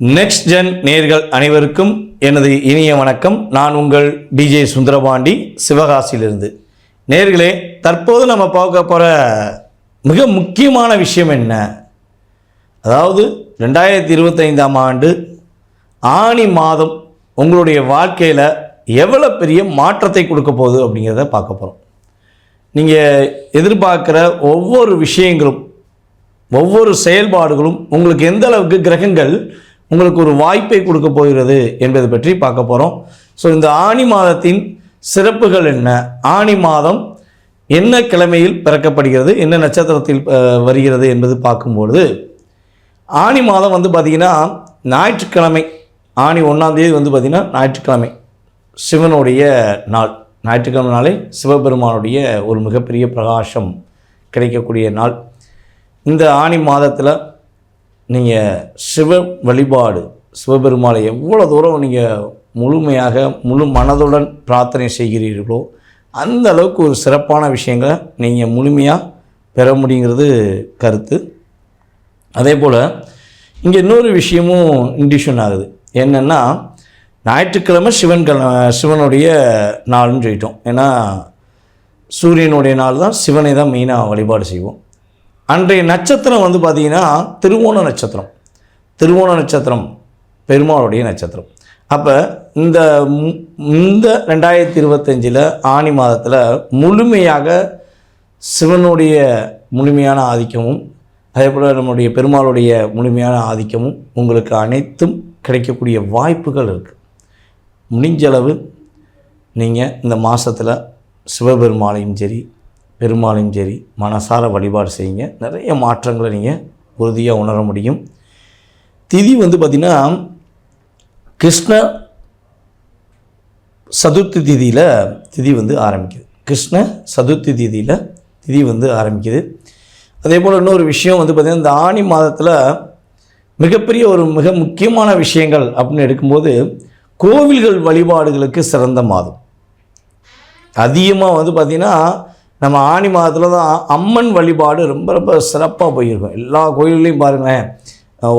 Next gen நேர்கள் அனைவருக்கும் எனது இனிய வணக்கம். நான் உங்கள் டிஜே சுந்தரபாண்டி சிவகாசியிலிருந்து. நேர்களே தற்போது நம்ம பார்க்க போகிற மிக முக்கியமான விஷயம் என்ன? அதாவது ரெண்டாயிரத்தி இருபத்தைந்தாம் ஆண்டு ஆணி மாதம் உங்களுடைய வாழ்க்கையில் எவ்வளோ பெரிய மாற்றத்தை கொடுக்க போகுது அப்படிங்கிறத பார்க்க போகிறோம் நீங்கள் எதிர்பார்க்குற ஒவ்வொரு விஷயங்களும் ஒவ்வொரு செயல்பாடுகளும் உங்களுக்கு எந்த அளவுக்கு கிரகங்கள் உங்களுக்கு ஒரு வாய்ப்பை கொடுக்க போகிறது என்பது பற்றி பார்க்க போகிறோம் ஸோ இந்த ஆணி மாதத்தின் சிறப்புகள் என்ன? ஆணி மாதம் என்ன கிழமையில் பிறக்கப்படுகிறது? என்ன நட்சத்திரத்தில் வருகிறது என்பது பார்க்கும்பொழுது ஆணி மாதம் வந்து பார்த்திங்கன்னா ஞாயிற்றுக்கிழமை ஆணி ஒன்றாந்தேதி வந்து பார்த்திங்கன்னா ஞாயிற்றுக்கிழமை சிவனுடைய நாள். ஞாயிற்றுக்கிழமை நாளே சிவபெருமானுடைய ஒரு மிகப்பெரிய பிரகாசம் கிடைக்கக்கூடிய நாள். இந்த ஆணி மாதத்தில் நீங்கள் சிவ வழிபாடு சிவபெருமானை எவ்வளோ தூரம் நீங்கள் முழுமையாக முழு மனதுடன் பிரார்த்தனை செய்கிறீர்களோ அந்த அளவுக்கு ஒரு சிறப்பான விஷயங்களை நீங்கள் முழுமையாக பெற முடியுங்கிறது கருத்து. அதே போல் இங்கே இன்னொரு விஷயமும் இண்டிஷன் ஆகுது. என்னென்னா ஞாயிற்றுக்கிழமை சிவன் கிழ சிவனுடைய நாள்னு சொல்லிட்டோம். ஏன்னா சூரியனுடைய நாள் தான் சிவனை தான் மெயினாக வழிபாடு செய்வோம். அன்றைய நட்சத்திரம் வந்து பார்த்திங்கன்னா திருவோண நட்சத்திரம். திருவோண நட்சத்திரம் பெருமாளுடைய நட்சத்திரம். அப்போ இந்த மு- இந்த ரெண்டாயிரத்தி இருபத்தஞ்சில் ஆணி மாதத்தில் முழுமையாக சிவனுடைய முழுமையான ஆதிக்கமும் அதே போல் நம்முடைய பெருமாளுடைய முழுமையான ஆதிக்கமும் உங்களுக்கு அனைத்தும் கிடைக்கக்கூடிய வாய்ப்புகள் இருக்குது முடிஞ்சளவு நீங்கள் இந்த மாதத்தில் சிவபெருமாளையும் சரி பெருமாளையும் சரி மனசார வழிபாடு செய்யுங்க. நிறைய மாற்றங்களை நீங்கள் உறுதியாக உணர முடியும். திதி வந்து பார்த்திங்கன்னா கிருஷ்ண சதுர்த்தி திதியில் திதி வந்து ஆரம்பிக்குது. கிருஷ்ண சதுர்த்தி திதியில் திதி வந்து ஆரம்பிக்குது. அதே போல் இன்னொரு விஷயம் வந்து பார்த்திங்கன்னா இந்த ஆணி மாதத்தில் மிகப்பெரிய ஒரு மிக முக்கியமான விஷயங்கள் அப்படின்னு எடுக்கும்போது கோவில்கள் வழிபாடுகளுக்கு சிறந்த மாதம். அதிகமாக வந்து பார்த்திங்கன்னா நம்ம ஆணி மாதத்தில் தான் அம்மன் வழிபாடு ரொம்ப ரொம்ப சிறப்பாக போயிருக்கும். எல்லா கோயில்லையும் பாருங்களேன்.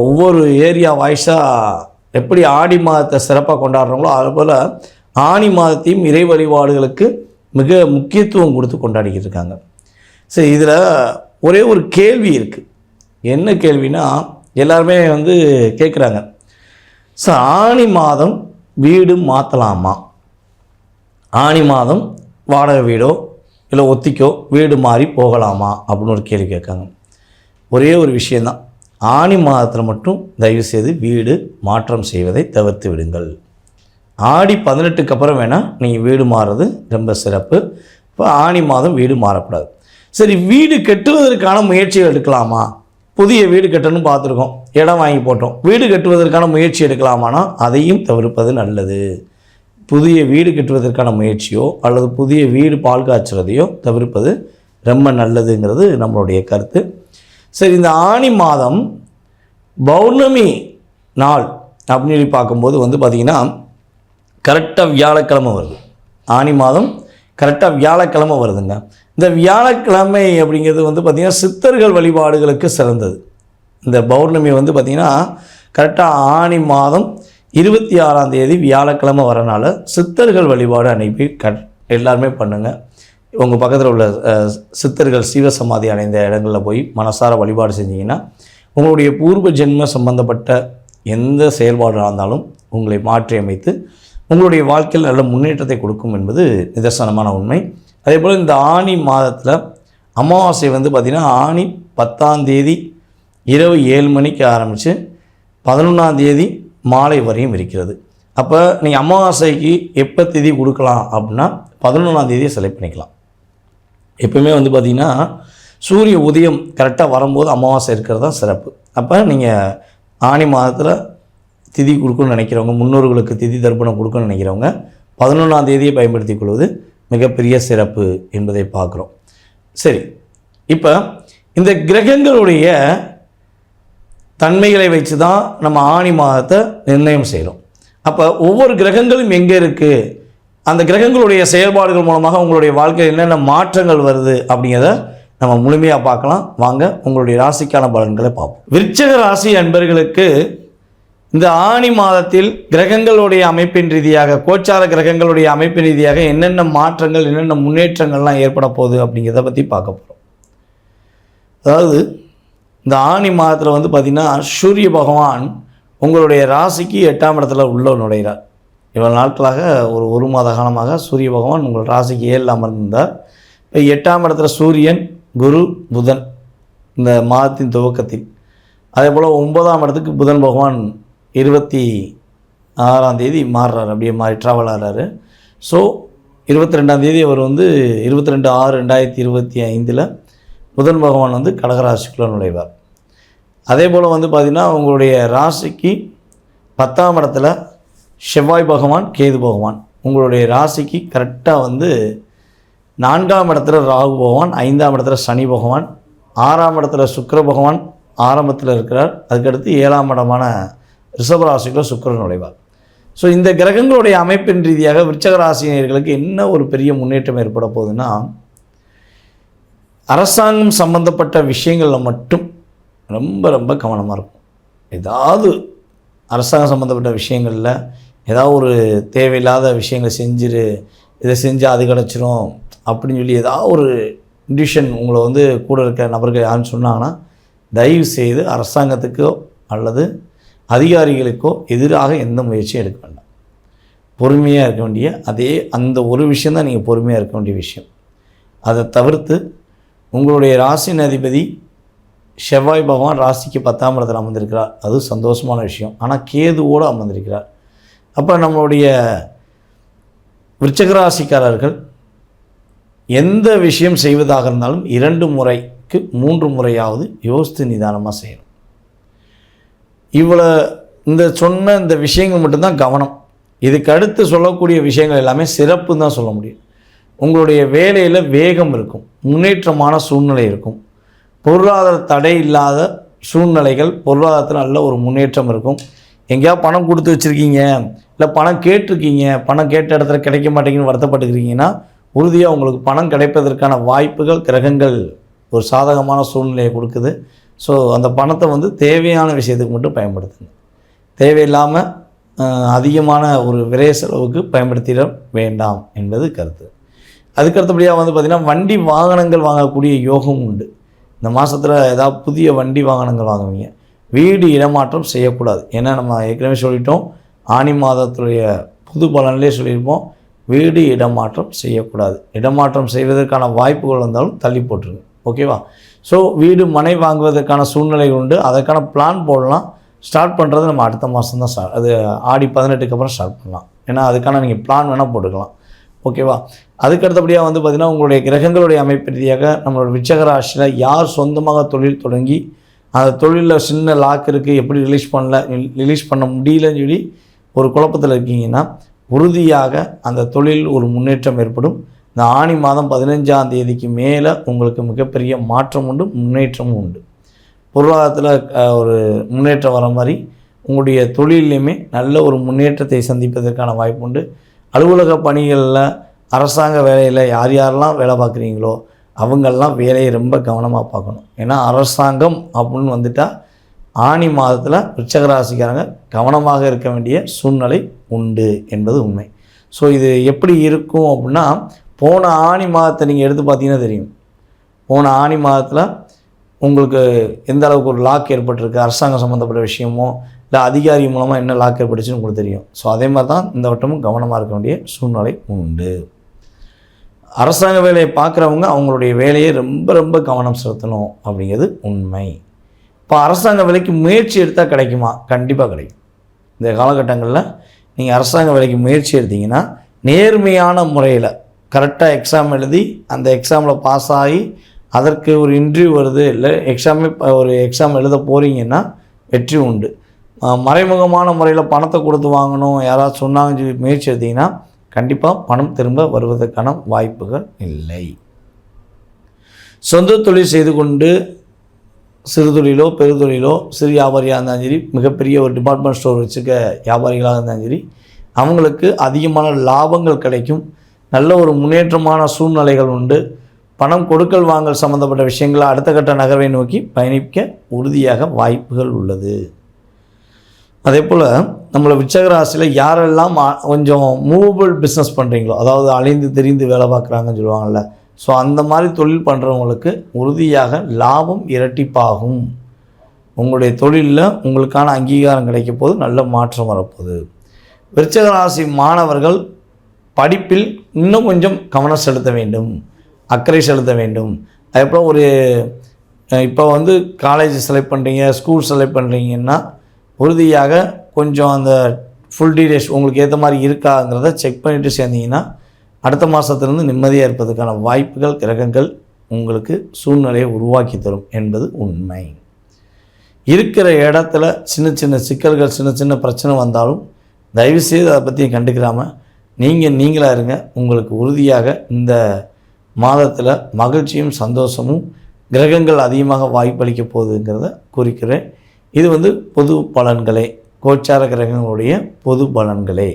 ஒவ்வொரு ஏரியா வாய்ஸாக எப்படி ஆடி மாதத்தை சிறப்பாக கொண்டாடுறாங்களோ அதுபோல் ஆணி மாதத்தையும் இறை வழிபாடுகளுக்கு மிக முக்கியத்துவம் கொடுத்து கொண்டாடிக்கிட்டு இருக்காங்க. சரி இதில் ஒரே ஒரு கேள்வி இருக்குது என்ன கேள்வினா எல்லாருமே வந்து கேட்குறாங்க ஸோ ஆணி மாதம் வீடு மாற்றலாமா ஆணி மாதம் வாடகை வீடோ இல்லை ஒத்திக்கோ வீடு மாறி போகலாமா அப்படின்னு ஒரு கேள்வி கேட்காங்க. ஒரே ஒரு விஷயந்தான். ஆணி மாதத்தில் மட்டும் தயவு செய்து வீடு மாற்றம் செய்வதை தவிர்த்து விடுங்கள். ஆடி பதினெட்டுக்கு அப்புறம் வேணால் நீங்கள் வீடு மாறுறது ரொம்ப சிறப்பு. இப்போ ஆணி மாதம் வீடு மாறக்கூடாது. சரி வீடு கட்டுவதற்கான முயற்சிகள் எடுக்கலாமா? புதிய வீடு கட்டணும்னு பார்த்துருக்கோம். இடம் வாங்கி போட்டோம். வீடு கட்டுவதற்கான முயற்சி எடுக்கலாமானா அதையும் தவிர்ப்பது நல்லது. புதிய வீடு கட்டுவதற்கான முயற்சியோ அல்லது புதிய வீடு பால் காய்ச்சுறதையோ தவிர்ப்பது ரொம்ப நல்லதுங்கிறது நம்மளுடைய கருத்து. சரி இந்த ஆணி மாதம் பௌர்ணமி நாள் அப்படின்னு சொல்லி பார்க்கும்போது வந்து பார்த்திங்கன்னா கரெக்டாக வியாழக்கிழமை வருது. ஆனி மாதம் கரெக்டாக வியாழக்கிழமை வருதுங்க. இந்த வியாழக்கிழமை அப்படிங்கிறது வந்து பார்த்திங்கன்னா சித்தர்கள் வழிபாடுகளுக்கு சிறந்தது. இந்த பௌர்ணமி வந்து பார்த்திங்கன்னா கரெக்டாக ஆனி மாதம் இருபத்தி ஆறாம் தேதி வியாழக்கிழமை வரனால சித்தர்கள் வழிபாடு அனுப்பி கட் எல்லாருமே பண்ணுங்கள் உங்கள் பக்கத்தில் உள்ள சித்தர்கள் சித்தர்கள் சீவசமாதி அடைந்த இடங்களில் போய் மனசார வழிபாடு செஞ்சீங்கன்னா உங்களுடைய பூர்வ ஜென்ம சம்பந்தப்பட்ட எந்த செயல்பாடாக இருந்தாலும் உங்களை மாற்றி அமைத்து உங்களுடைய வாழ்க்கையில் நல்ல முன்னேற்றத்தை கொடுக்கும் என்பது நிதர்சனமான உண்மை. அதே போல் இந்த ஆணி மாதத்தில் அமாவாசை வந்து பார்த்திங்கன்னா ஆணி பத்தாம் தேதி இரவு ஏழு மணிக்கு ஆரம்பித்து பதினொன்றாம் தேதி மாலை வரையும் இருக்கிறது. அப்போ நீங்கள் அமாவாசைக்கு எப்போ திதி கொடுக்கலாம் அப்படின்னா பதினொன்றாம் தேதியை செலக்ட் பண்ணிக்கலாம். எப்பவுமே வந்து பார்த்திங்கன்னா சூரிய உதயம் கரெக்டாக வரும்போது அமாவாசை இருக்கிறது தான் சிறப்பு. அப்போ நீங்கள் ஆணி மாதத்தில் திதி கொடுக்கணும்னு நினைக்கிறவங்க முன்னோர்களுக்கு திதி தர்ப்பணம் கொடுக்கணும்னு நினைக்கிறவங்க பதினொன்றாம் தேதியை பயன்படுத்திக் கொள்வது மிகப்பெரிய சிறப்பு என்பதை பார்க்குறோம். சரி இப்போ இந்த கிரகங்களுடைய தன்மைகளை வச்சு தான் நம்ம ஆணி மாதத்தை நிர்ணயம் செய்கிறோம் அப்போ ஒவ்வொரு கிரகங்களும் எங்கே இருக்குது அந்த கிரகங்களுடைய செயல்பாடுகள் மூலமாக உங்களுடைய வாழ்க்கையில் என்னென்ன மாற்றங்கள் வருது அப்படிங்கிறத நம்ம முழுமையாக பார்க்கலாம். வாங்க உங்களுடைய ராசிக்கான பலன்களை பார்ப்போம். விருச்சக ராசி அன்பர்களுக்கு இந்த ஆணி மாதத்தில் கிரகங்களுடைய அமைப்பின் ரீதியாக கோச்சார கிரகங்களுடைய அமைப்பின் ரீதியாக என்னென்ன மாற்றங்கள் என்னென்ன முன்னேற்றங்கள்லாம் ஏற்பட போகுது அப்படிங்கிறத பற்றி பார்க்க போகிறோம் அதாவது இந்த ஆணி மாதத்தில் வந்து பார்த்திங்கன்னா சூரிய பகவான் உங்களுடைய ராசிக்கு எட்டாம் இடத்துல உள்ள நுழைகிறார் இவ்வளோ நாட்களாக ஒரு ஒரு மாத காலமாக சூரிய பகவான் உங்கள் ராசிக்கு ஏழில் இருந்தார். இப்போ எட்டாம் இடத்துல சூரியன் குரு புதன் இந்த மாதத்தின் துவக்கத்தில். அதே போல் ஒன்பதாம் இடத்துக்கு புதன் பகவான் இருபத்தி ஆறாம் தேதி மாறுறாரு. அப்படியே மாறி ட்ராவல் ஆகிறாரு ஸோ இருபத்தி ரெண்டாம் தேதி அவர் வந்து இருபத்தி ரெண்டு ஆறு ரெண்டாயிரத்தி இருபத்தி ஐந்தில் புதன் பகவான் வந்து கடகராசிக்குள்ளே நுழைவார். அதே போல் வந்து பார்த்திங்கன்னா உங்களுடைய ராசிக்கு பத்தாம் இடத்துல செவ்வாய் பகவான் கேது பகவான். உங்களுடைய ராசிக்கு கரெக்டாக வந்து நான்காம் இடத்துல ராகு பகவான் ஐந்தாம் இடத்துல சனி பகவான் ஆறாம் இடத்துல சுக்கர பகவான் ஆரம்பத்தில் இருக்கிறார். அதுக்கடுத்து ஏழாம் இடமான ரிஷபராசிக்குள்ள சுக்கரன் நுழைவார். ஸோ இந்த கிரகங்களுடைய அமைப்பின் ரீதியாக விருச்சக ராசினியர்களுக்கு என்ன ஒரு பெரிய முன்னேற்றம் ஏற்பட போகுதுன்னா அரசாங்கம் சம்பந்தப்பட்ட விஷயங்களில் மட்டும் ரொம்ப ரொம்ப கவனமாக இருக்கும். ஏதாவது அரசாங்கம் சம்மந்தப்பட்ட விஷயங்களில் ஏதாவது ஒரு தேவையில்லாத விஷயங்களை செஞ்சிரு இதை செஞ்சால் அது கிடச்சிரும் அப்படின்னு சொல்லி ஏதாவது ஒரு கண்டிஷன் உங்களை வந்து கூட இருக்க நபர்கள் யாருன்னு சொன்னாங்கன்னா தயவு செய்து அரசாங்கத்துக்கோ அல்லது அதிகாரிகளுக்கோ எதிராக எந்த முயற்சியும் எடுக்க வேண்டாம். பொறுமையாக இருக்க வேண்டிய அதே அந்த ஒரு விஷயந்தான் நீங்கள் பொறுமையாக இருக்க வேண்டிய விஷயம். அதை தவிர்த்து உங்களுடைய ராசின் அதிபதி செவ்வாய் பகவான் ராசிக்கு பத்தாம் இடத்துல அமர்ந்திருக்கிறார். அது சந்தோஷமான விஷயம். ஆனால் கேதுவோடு அமர்ந்திருக்கிறார். அப்போ நம்மளுடைய விருச்சகராசிக்காரர்கள் எந்த விஷயம் செய்வதாக இருந்தாலும் இரண்டு முறைக்கு மூன்று முறையாவது யோசித்து நிதானமாக செய்யணும். இவ்வளோ இந்த சொன்ன இந்த விஷயங்கள் மட்டும்தான் கவனம். இதுக்கு அடுத்து சொல்லக்கூடிய விஷயங்கள் எல்லாமே சிறப்பு தான் சொல்ல முடியும். உங்களுடைய வேலையில் வேகம் இருக்கும். முன்னேற்றமான சூழ்நிலை இருக்கும். பொருளாதார தடை இல்லாத சூழ்நிலைகள் பொருளாதாரத்தில் நல்ல ஒரு முன்னேற்றம் இருக்கும். எங்கேயாவது பணம் கொடுத்து வச்சுருக்கீங்க இல்லை பணம் கேட்டிருக்கீங்க பணம் கேட்ட இடத்துல கிடைக்க மாட்டேங்குன்னு வருத்தப்பட்டுக்கிறீங்கன்னா உறுதியாக உங்களுக்கு பணம் கிடைப்பதற்கான வாய்ப்புகள் கிரகங்கள் ஒரு சாதகமான சூழ்நிலையை கொடுக்குது. ஸோ அந்த பணத்தை வந்து தேவையான விஷயத்துக்கு மட்டும் பயன்படுத்துங்க. தேவையில்லாமல் அதிகமான ஒரு விரைய செலவுக்கு பயன்படுத்திட வேண்டாம் என்பது கருத்து. அதுக்கு அடுத்தபடியாக வந்து பார்த்திங்கன்னா வண்டி வாகனங்கள் வாங்கக்கூடிய யோகம் உண்டு. இந்த மாதத்தில் ஏதாவது புதிய வண்டி வாகனங்கள் வாங்குவீங்க. வீடு இடமாற்றம் செய்யக்கூடாது. ஏன்னா நம்ம ஏற்கனவே சொல்லிட்டோம். ஆனி மாதத்துடைய புது பலன்லேயே சொல்லியிருப்போம். வீடு இடமாற்றம் செய்யக்கூடாது. இடமாற்றம் செய்வதற்கான வாய்ப்புகள் வந்தாலும் தள்ளி போட்டுருங்க. ஓகேவா? ஸோ வீடு மனை வாங்குவதற்கான சூழ்நிலை உண்டு. அதற்கான பிளான் போடலாம். ஸ்டார்ட் பண்ணுறது நம்ம அடுத்த மாதம் தான் ஸ்டார்ட் அது ஆடி பதினெட்டுக்கு அப்புறம் ஸ்டார்ட் பண்ணலாம். ஏன்னா அதுக்கான நீங்கள் பிளான் வேணால் போட்டுக்கலாம். ஓகேவா? அதுக்கு அடுத்தபடியாக வந்து பார்த்திங்கன்னா உங்களுடைய கிரகங்களுடைய அமைப்பு ரீதியாக நம்மளோட விச்சக ராசியில் யார் சொந்தமாக தொழில் தொடங்கி அந்த தொழிலில் சின்ன லாக் இருக்குது எப்படி ரிலீஸ் பண்ணல ரிலீஸ் பண்ண முடியலன்னு சொல்லி ஒரு குழப்பத்தில் இருக்கீங்கன்னா உறுதியாக அந்த தொழில் ஒரு முன்னேற்றம் ஏற்படும். இந்த ஆணி மாதம் பதினஞ்சாம் தேதிக்கு மேலே உங்களுக்கு மிகப்பெரிய மாற்றம் உண்டு முன்னேற்றமும் உண்டு. பொருளாதாரத்தில் ஒரு முன்னேற்றம் வர மாதிரி உங்களுடைய தொழிலையுமே நல்ல ஒரு முன்னேற்றத்தை சந்திப்பதற்கான வாய்ப்பு உண்டு. அலுவலக பணிகளில் அரசாங்க வேலையில் யார் யாரெல்லாம் வேலை பார்க்குறீங்களோ அவங்கெல்லாம் வேலையை ரொம்ப கவனமாக பார்க்கணும். ஏன்னா அரசாங்கம் அப்படின்னு வந்துட்டால் ஆணி மாதத்தில் விருச்சக ராசிக்காரங்க கவனமாக இருக்க வேண்டிய சூழ்நிலை உண்டு என்பது உண்மை. ஸோ இது எப்படி இருக்கும் அப்படின்னா போன ஆணி மாதத்தை நீங்கள் எடுத்து பார்த்தீங்கன்னா தெரியும். போன ஆணி மாதத்தில் உங்களுக்கு எந்த அளவுக்கு ஒரு லாக் ஏற்பட்டிருக்கு அரசாங்கம் சம்மந்தப்பட்ட விஷயமோ இல்லை அதிகாரி மூலமாக என்ன லாக் ஏற்பட்டுச்சுன்னு உங்களுக்கு தெரியும். ஸோ அதே மாதிரி தான் இந்த வட்டமும் கவனமாக இருக்க வேண்டிய சூழ்நிலை உண்டு. அரசாங்க வேலையை பார்க்குறவங்க அவங்களுடைய வேலையை ரொம்ப ரொம்ப கவனம் செலுத்தணும் அப்படிங்கிறது உண்மை. இப்போ அரசாங்க வேலைக்கு முயற்சி எடுத்தால் கிடைக்குமா? கண்டிப்பாக கிடைக்கும். இந்த காலகட்டங்களில் நீங்கள் அரசாங்க வேலைக்கு முயற்சி எடுத்தீங்கன்னா நேர்மையான முறையில் கரெக்டாக எக்ஸாம் எழுதி அந்த எக்ஸாமில் பாஸ் ஆகி அதற்கு ஒரு இன்டர்வியூ வருது இல்லை எக்ஸாமே ஒரு எக்ஸாம் எழுத போகிறீங்கன்னா வெற்றி உண்டு. மறைமுகமான முறையில் பணத்தை கொடுத்து வாங்கணும் யாராவது சொன்னாங்கன்னு சொல்லி முயற்சி எடுத்தீங்கன்னா கண்டிப்பாக பணம் திரும்ப வருவதற்கான வாய்ப்புகள் இல்லை. சொந்த தொழில் செய்து கொண்டு சிறு தொழிலோ பெருதொழிலோ சிறு வியாபாரியாக இருந்தாலும் சரி மிகப்பெரிய ஒரு டிபார்ட்மெண்ட் ஸ்டோர் வச்சுக்க வியாபாரிகளாக இருந்தாலும் சரி அவங்களுக்கு அதிகமான லாபங்கள் கிடைக்கும். நல்ல ஒரு முன்னேற்றமான சூழ்நிலைகள் உண்டு. பணம் கொடுக்கல் வாங்கல் சம்மந்தப்பட்ட விஷயங்களை அடுத்த கட்ட நகர்வை நோக்கி பயணிக்க உறுதியாக வாய்ப்புகள் உள்ளது. அதே போல் நம்மளை விச்சகராசியில் யாரெல்லாம் கொஞ்சம் மூவபிள் பிஸ்னஸ் பண்ணுறீங்களோ அதாவது அலைந்து தெரிந்து வேலை பார்க்குறாங்கன்னு சொல்லுவாங்கள்ல ஸோ அந்த மாதிரி தொழில் பண்ணுறவங்களுக்கு உறுதியாக லாபம் இரட்டிப்பாகும். உங்களுடைய தொழிலில் உங்களுக்கான அங்கீகாரம் கிடைக்க போது நல்ல மாற்றம் வரப்போகுது. விருச்சகராசி மாணவர்கள் படிப்பில் இன்னும் கொஞ்சம் கவனம் செலுத்த வேண்டும் அக்கறை செலுத்த வேண்டும். அதேபோல் ஒரு இப்போ வந்து காலேஜ் செலக்ட் பண்ணுறீங்க ஸ்கூல் செலக்ட் பண்ணுறீங்கன்னா உறுதியாக கொஞ்சம் அந்த ஃபுல் டீடைல்ஸ் உங்களுக்கு ஏற்ற மாதிரி இருக்காங்கிறத செக் பண்ணிவிட்டு சேர்ந்தீங்கன்னா அடுத்த மாதத்துலேருந்து நிம்மதியாக இருப்பதற்கான வாய்ப்புகள் கிரகங்கள் உங்களுக்கு சூழ்நிலையை உருவாக்கி தரும் என்பது உண்மை. இருக்கிற இடத்துல சின்ன சின்ன சிக்கல்கள் சின்ன சின்ன பிரச்சனை வந்தாலும் தயவுசெய்து அதை பற்றி கண்டுக்கிறாமல் நீங்கள் நீங்களாக இருங்க. உங்களுக்கு உறுதியாக இந்த மாதத்தில் மகிழ்ச்சியும் சந்தோஷமும் கிரகங்கள் அதிகமாக வாய்ப்பளிக்க போகுதுங்கிறத குறிக்கிறேன். இது வந்து பொது பலன்களே கோச்சார கிரகங்களுடைய பொது பலன்களே.